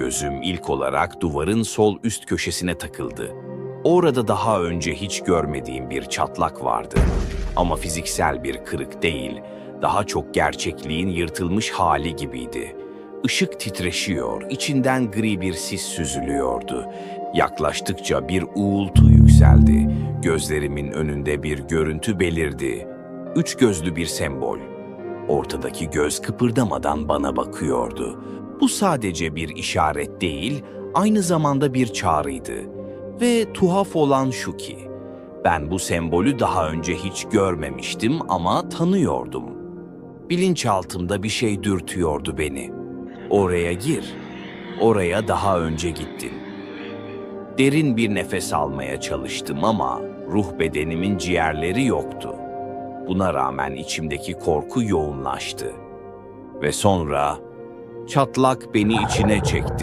Gözüm ilk olarak duvarın sol üst köşesine takıldı. Orada daha önce hiç görmediğim bir çatlak vardı. Ama fiziksel bir kırık değil, daha çok gerçekliğin yırtılmış hali gibiydi. Işık titreşiyor, içinden gri bir sis süzülüyordu. Yaklaştıkça bir uğultu yükseldi. Gözlerimin önünde bir görüntü belirdi. Üç gözlü bir sembol. Ortadaki göz kıpırdamadan bana bakıyordu. Bu sadece bir işaret değil, aynı zamanda bir çağrıydı. Ve tuhaf olan şu ki, ben bu sembolü daha önce hiç görmemiştim ama tanıyordum. Bilinçaltımda bir şey dürtüyordu beni. Oraya gir. Oraya daha önce gittin. Derin bir nefes almaya çalıştım ama ruh bedenimin ciğerleri yoktu. Buna rağmen içimdeki korku yoğunlaştı. Ve sonra çatlak beni içine çekti.